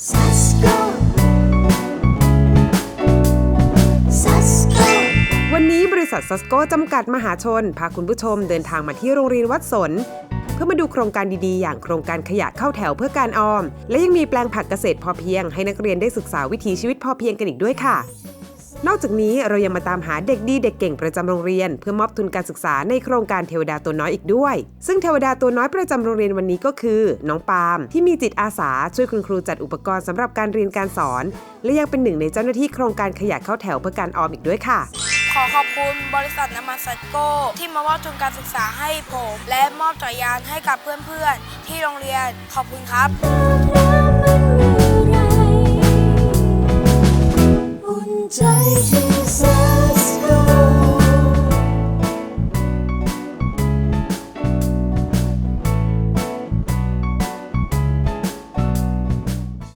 Sasko. Sasko. วันนี้บริษัทซัสโกจำกัดมหาชน พาคุณผู้ชมเดินทางมาที่โรงเรียนวัดสน เพื่อมาดูโครงการดีๆ อย่างโครงการขยะเข้าแถวเพื่อการออม และยังมีแปลงผักเกษตรพอเพียง ให้นักเรียนได้ศึกษาวิถีชีวิตพอเพียงกันอีกด้วยค่ะ นอกจากนี้เรายังมาตามหาเด็กดีเด็กเก่งประจำโรงเรียน เพื่อมอบทุนการศึกษาในโครงการเทวดาตัวน้อยอีกด้วย ซึ่งเทวดาตัวน้อยประจำโรงเรียนวันนี้ก็คือ น้องปาล์มที่มีจิตอาสาช่วยคุณครูจัดอุปกรณ์สำหรับการเรียนการสอน และยังเป็นหนึ่งในเจ้าหน้าที่โครงการขยะเข้าแถวเพื่อการออมอีกด้วยค่ะขอขอบคุณบริษัทน้ำมันซัตโก้ที่มามอบทุนการศึกษาให้ผม และมอบจักรยานให้กับเพื่อนๆ ที่โรงเรียนขอบคุณครับ to